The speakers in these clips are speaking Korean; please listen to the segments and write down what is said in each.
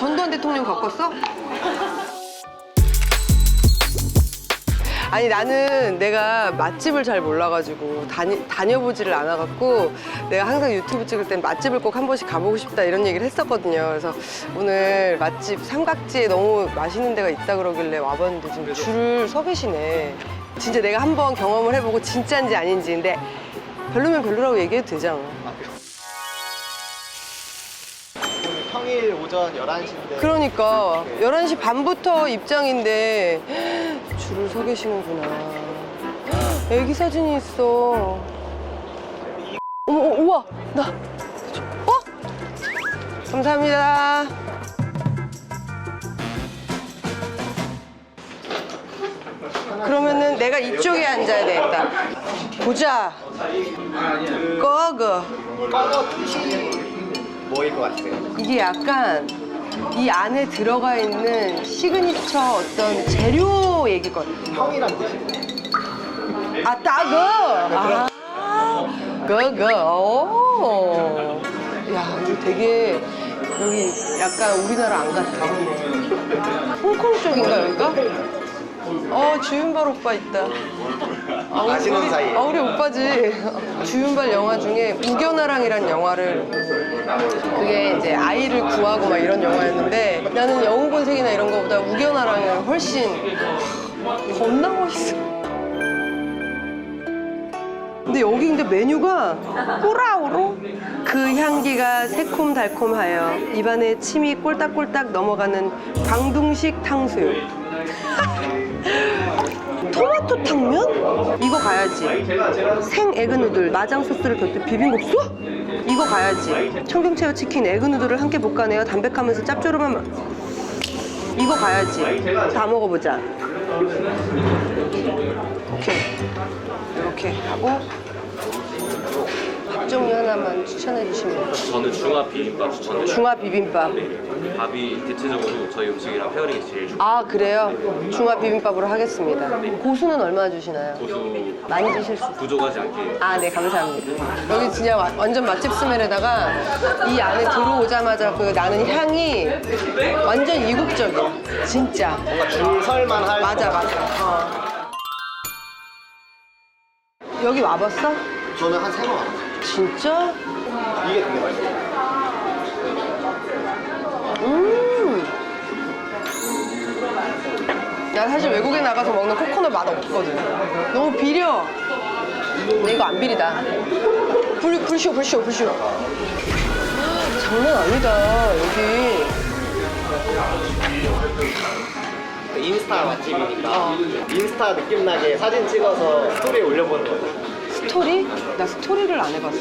전두환 대통령 겪었어? 아니 나는 내가 맛집을 잘 몰라가지고 다니, 다녀보지를 않아갖고 내가 항상 유튜브 찍을 땐 맛집을 꼭 한 번씩 가보고 싶다 이런 얘기를 했었거든요. 그래서 오늘 맛집 삼각지에 너무 맛있는 데가 있다 그러길래 와봤는데 지금 줄을 서 계시네. 진짜 내가 한번 경험을 해보고 진짜인지 아닌지 근데 별로면 별로라고 얘기해도 되잖아. 평일 오전 11시인데 그러니까 11시 반부터 입장인데 줄을 서 계시는구나. 애기 사진이 있어. 어머, 어, 우와, 나. 어? 감사합니다. 그러면은 내가 이쪽에 앉아야 되겠다. 보자. 꺼그. 뭐일 것 같아요? 이게 약간 이 안에 들어가 있는 시그니처 어떤 재료 얘기거든. 평이란 뜻이에요. 아, 따그! 아, 그그. 오. 야, 이거 되게 여기 약간 우리나라 안 같아. 홍콩 쪽인가, 여기가? 어, 주윤발 오빠 있다. 아, 우리- 아시는 우리- 사이에. 아, 우리 오빠지. 주윤발 영화 중에 우겨나랑이란 영화를 그게 이제 아이를 구하고 막 이런 영화였는데 나는 영웅본색이나 이런 거보다 우겨나랑을 훨씬 겁나 멋있어. 근데 여기 근데 메뉴가 꼬라우로 그 향기가 새콤달콤하여 입안에 침이 꼴딱꼴딱 넘어가는 광둥식 탕수육. 토마토 탕면? 이거 가야지. 생 에그누들, 마장 소스를 곁들인 비빔국수? 이거 가야지. 청경채와 치킨, 에그누들을 함께 볶아내어 담백하면서 짭조름한 맛. 이거 가야지. 다 먹어보자. 오케이. 이렇게 하고 밥 종류 하나만 추천해 주시면 저는 중화 비빔밥 추천드려요. 중화 비빔밥. 밥이 대체적으로 저희 음식이랑 페어링이 제일 좋고 아 그래요? 중화 비빔밥으로 하겠습니다. 고수는 얼마 주시나요? 고수 많이 주실 수 있어요. 부족하지 않게 아, 네, 감사합니다. 여기 진짜 와- 완전 맛집 스멜에다가 이 안에 들어오자마자 그 나는 향이 완전 이국적이야. 진짜. 뭔가 줄 설만 할 맞아, 것 맞아. 어. 여기 와봤어? 저는 한 세번 왔어요. 진짜? 이게 되게 맛있어요. 음. 나 사실 외국에 나가서 먹는 코코넛 맛 없거든. 너무 비려. 근데 이거 안 비리다. 불, 불쇼, 불쇼, 불쇼. 장난 아니다, 여기. 인스타 맛집이니까 어. 인스타 느낌 나게 사진 찍어서 스토리에 올려보는 거예요. 스토리? 나 스토리를 안 해봤어.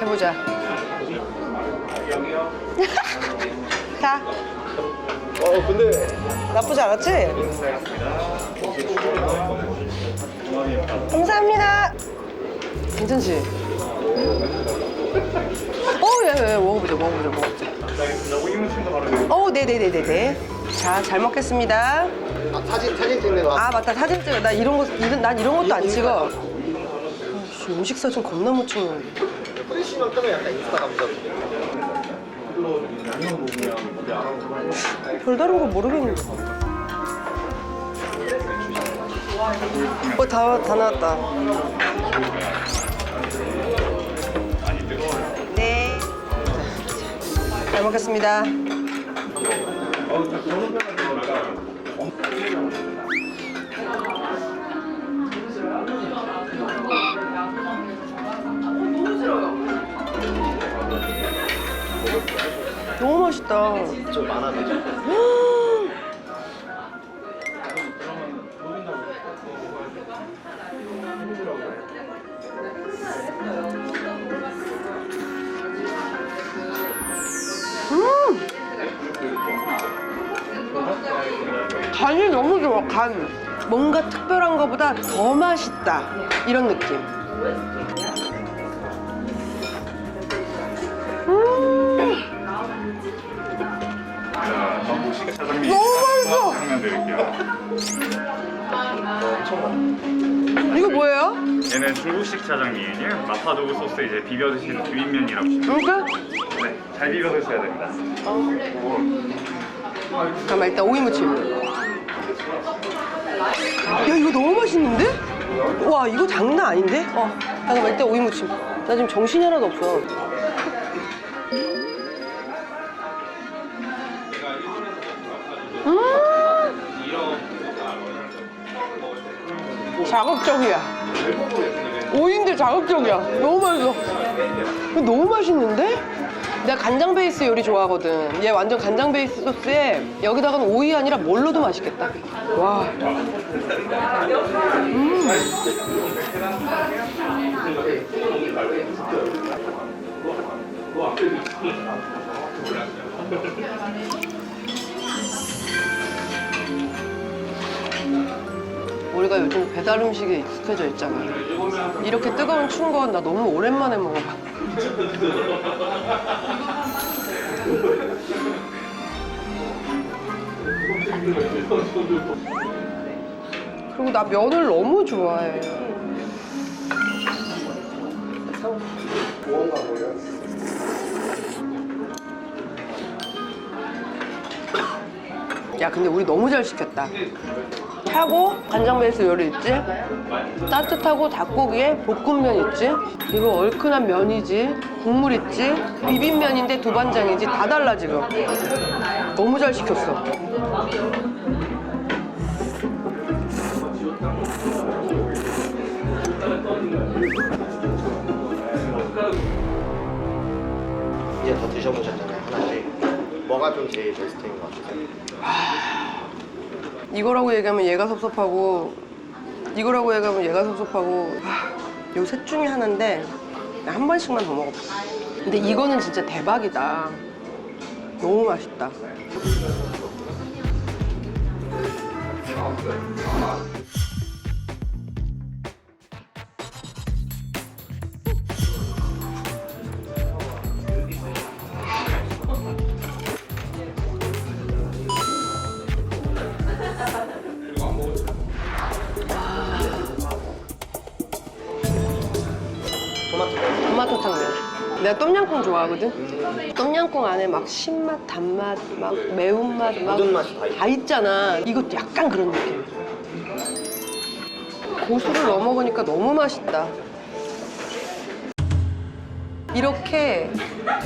해보자. 자, 어 근데 나쁘지 않았지? 감사합니다. 괜찮지? 어, 예, 예, 먹어보자, 먹어보자, 먹어보자. 어, 네네네네네. 자, 잘 먹겠습니다. 아, 사진 사진 찍는 거. 아 맞다. 사진 찍어. 나 이런 거 이런 난 이런 것도 안 찍어. 아이씨, 음식 사진 겁나 못 찍는데 프레시만 뜨면 약간 인스타 감성. 별다른 거 모르겠는데. 어 다 다 나왔다. 네 잘 먹겠습니다 너무 맛있다 좀 많아가지고. 더 맛있다. 이런 느낌. 음. 너무 맛있어. 장면 드릴게요. 이거 뭐예요? 얘는 중국식 짜장면이에요. 마파두부 소스 이제 비벼 드시는 비빔면이라고 보시면 그러니까? 네, 잘 비벼 드셔야 됩니다. 잠깐만 일단 오이 무침. 야 이거 너무 맛있는데? 와 이거 장난 아닌데? 어 잠깐만 일단 오이 무침. 나 지금 정신이 하나도 없어. 음! 자극적이야. 오이인데 자극적이야. 너무 맛있어. 너무 맛있는데? 내가 간장 베이스 요리 좋아하거든. 얘 완전 간장 베이스 소스에 여기다가는 오이 아니라 뭘 넣어도 맛있겠다. 와. 요즘 배달 음식에 익숙해져 있잖아. 이렇게 뜨거운 추운 건 나 너무 오랜만에 먹어봐. 그리고 나 면을 너무 좋아해. 야, 근데 우리 너무 잘 시켰다. 하고 간장 베이스 요리 있지? 따뜻하고 닭고기에 볶음면 있지? 이거 얼큰한 면이지? 국물 있지? 비빔면인데 두반장이지? 다 달라 지금. 너무 잘 시켰어. 이제 더 드셔보셨잖아요 하나씩 뭐가 좀 제일 베스트인 것 같으세요? 이거라고 얘기하면 얘가 섭섭하고 이거라고 얘기하면 얘가 섭섭하고. 요셋 중에 하나인데 한 번씩만 더 먹어봐. 근데 이거는 진짜 대박이다. 너무 맛있다 똠양꿍 좋아하거든 똠양꿍 안에 막 신맛, 단맛, 막 매운맛 막 모든 맛이 다 있- 있잖아 이것도 약간 그런 느낌 고수를 넣어 먹으니까 너무 맛있다 이렇게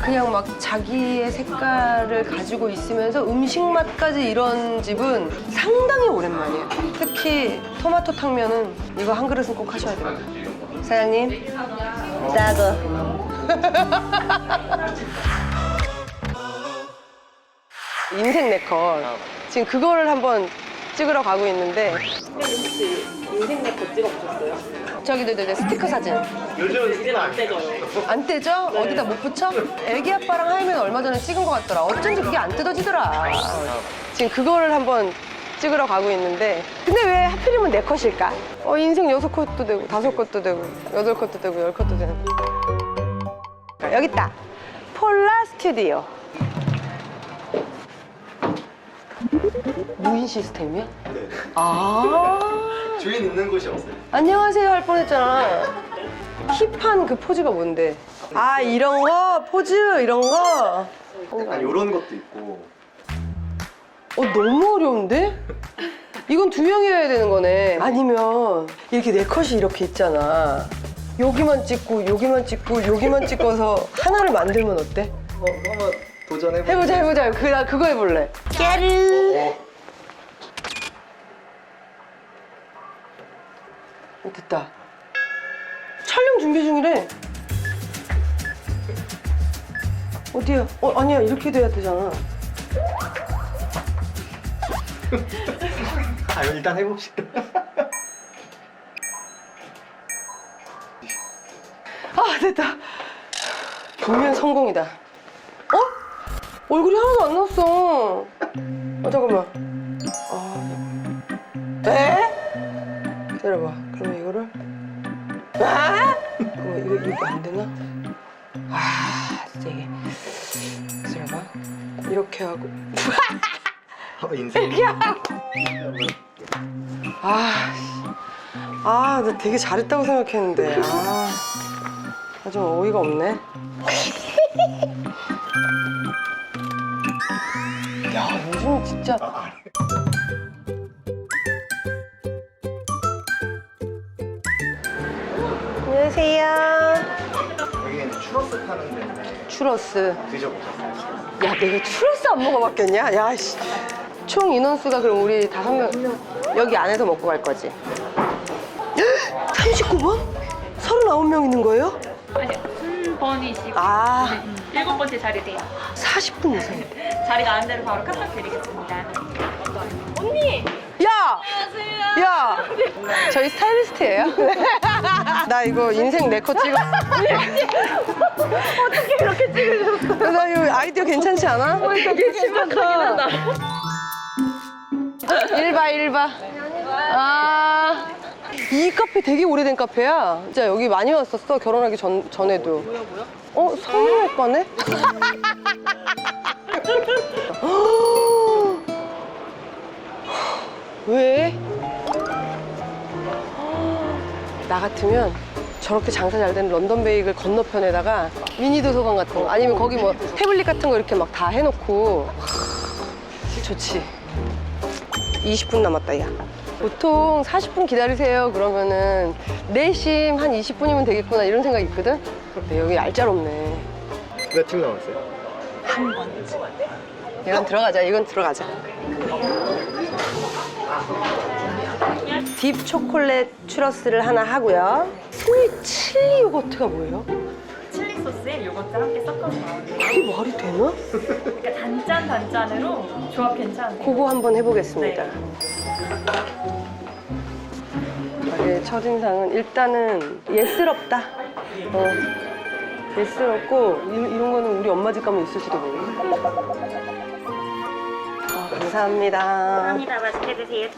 그냥 막 자기의 색깔을 가지고 있으면서 음식 맛까지 이런 집은 상당히 오랜만이에요. 특히 토마토 탕면은 이거 한 그릇은 꼭 하셔야 됩니다. 사장님, 따거. 인생 네컷. 지금 그거를 한번 찍으러 가고 있는데. 인생 네컷 찍어보셨어요? 저기, 네네네, 스티커 사진. 요즘은 스킨 안 떼져요 안 떼져? 어디다 못 붙여? 애기 아빠랑 하이면 얼마 전에 찍은 것 같더라. 어쩐지 그게 안 뜯어지더라. 지금 그거를 한번 찍으러 가고 있는데 근데 왜 하필이면 네 컷일까? 어 인생 여섯 컷도 되고 다섯 컷도 되고 여덟 컷도 되고 열 컷도 되는 여기 있다. 폴라 스튜디오. 무인 시스템이야? 네 아. 주인 있는 곳이 없어요 안녕하세요 할 뻔했잖아. 힙한 그 포즈가 뭔데? 아 이런 거 포즈 이런 거. 약간 이런 것도 있고 어 너무 어려운데? 이건 두 명이어야 되는 거네. 아니면 이렇게 네 컷이 이렇게 있잖아. 여기만 찍고 여기만 찍고 여기만 찍어서 하나를 만들면 어때? 어, 한번 도전해볼까요? 해보자 해보자. 그, 나 그거 해볼래. 깨르. 어, 됐다. 촬영 준비 중이래. 어디야? 어 아니야 이렇게 돼야 되잖아. 아 일단 해봅시다 아 됐다. 보면 성공이다. 어? 얼굴이 하나도 안 났어. 어 잠깐만. 아, 에? 기다려봐. 그러면 이거를 아? 그럼 이거 이거 안 되나? 아 진짜 이게 기다려봐. 이렇게 하고 어, 인생 아 씨. 아, 나 되게 잘했다고 생각했는데. 아, 아, 좀 어이가 없네. 야, 요즘 진짜. 안녕하세요. 여기는 추러스 파는 데인데 추러스. 드셔보셨어요? 야, 내가 추러스 안 먹어봤겠냐? 야, 씨. 총 인원수가 그럼 우리 다섯 명 여기 안에서 먹고 갈 거지? 39번? 39명 있는 거예요? 아니요, 순번이시고 아, 일곱 번째 자리세요. 40분 이상. 자리 나은 대로 바로 카톡 드리겠습니다. 언니! 야! 야! 저희 스타일리스트예요. 나 이거 인생 네컷 찍어. 어떻게 이렇게 찍으셨어? 나 이거 아이디어 괜찮지 않아? 되게 심각하긴 하다. 일바 일바. 아. 이 카페 되게 오래된 카페야. 진짜 여기 많이 왔었어. 결혼하기 전, 전에도. 뭐야, 뭐야? 어, 성형외과네? 왜? 나 같으면 저렇게 장사 잘 되는 런던 베이글 건너편에다가 미니 도서관 같은 거 아니면 거기 뭐 태블릿 같은 거 이렇게 막 다 해놓고 하, 좋지 20분 남았다 야 보통 40분 기다리세요. 그러면은 내심 한 20분이면 되겠구나 이런 생각이 있거든? 근데 여기 알짜롭네. 몇 팀 남았어요? 이건 들어가자 이건 들어가자. 딥 초콜릿 추러스를 하나 하고요. 스윗 칠리 요거트가 뭐예요? 칠리 소스에 요거트 함께 섞어서 나오는 그게 말이 되나? 그러니까 단짠 단짠으로 조합 괜찮은데. 그거 한번 해보겠습니다. 저의 첫인상은 일단은 예스럽다. 어, 예스럽고 이, 이런 거는 우리 엄마 집 가면 있을지도 모르. 아, 감사합니다. 감사합니다. 맛있게 드세요.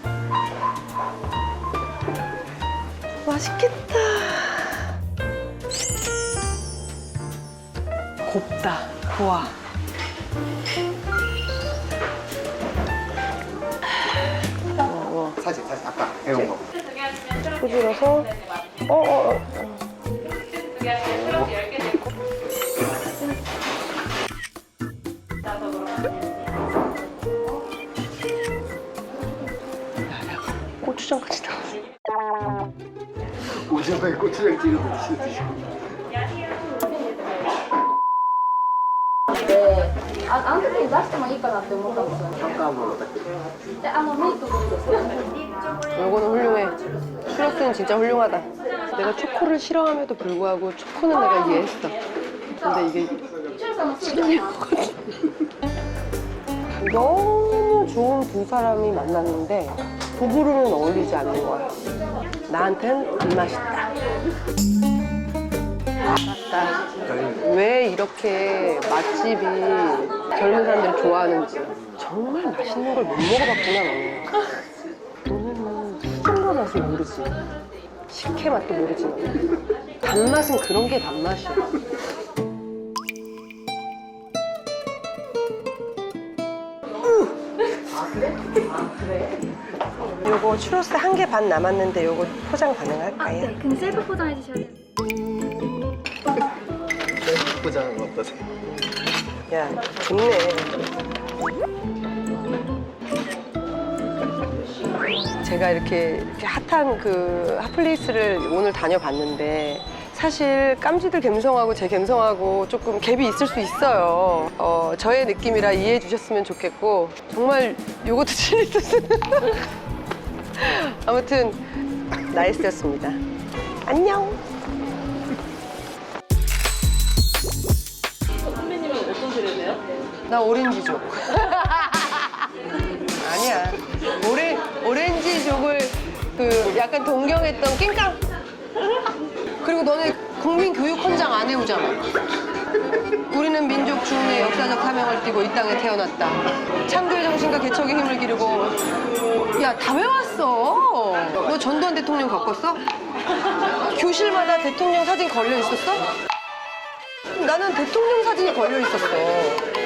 맛있겠다. 곱다. 고와. 사실 아까 해온 거 후질러서 어, 어, 어. 고추장까지 나왔어. 오징어에 고추장 찍어서 드시고 드시고 ああの時に出してもいいかなって思ったんですよね。 잠깐만 딱 で、あのミートボールですよね。 요거는 훌륭해. 추러스는 진짜 훌륭하다. 내가 초코를 싫어함에도 불구하고 초코는 내가 이해했어. 근데 이게 칠리거든. 너무 좋은 두 사람이 만났는데 부부로는 어울리지 않는 거야. 나한텐 안 맛있다. 맞다. 왜 이렇게 맛집이 젊은 사람들이 좋아하는지 정말 맛있는 걸 못 먹어봤구나 너는. 맛을 모르지. 식혜 맛도 모르지. 너는. 단맛은 그런 게 단맛이야. 요거 추로스 한 개 반 남았는데 요거 포장 가능할까요? 네, 근데 셀프 포장해 주셔야 돼요. 포장은 어떠세요? 야, 좋네. 제가 이렇게, 이렇게 핫한 그 핫플레이스를 오늘 다녀봤는데 사실 깜지들 감성하고 제 감성하고 조금 갭이 있을 수 있어요. 어, 저의 느낌이라 이해해 주셨으면 좋겠고 정말 칠리도 쓰는 아무튼 나이스였습니다. 안녕. 나 오렌지족. 오렌지족을 그 약간 동경했던 낑깡. 그리고 너네 국민교육헌장 안 해오잖아. 우리는 민족 중의 역사적 사명을 띠고 이 땅에 태어났다. 창조의 정신과 개척의 힘을 기르고. 야, 다 외웠어. 너 전두환 대통령 겪었어? 교실마다 대통령 사진 걸려 있었어? 나는 대통령 사진이 걸려 있었어.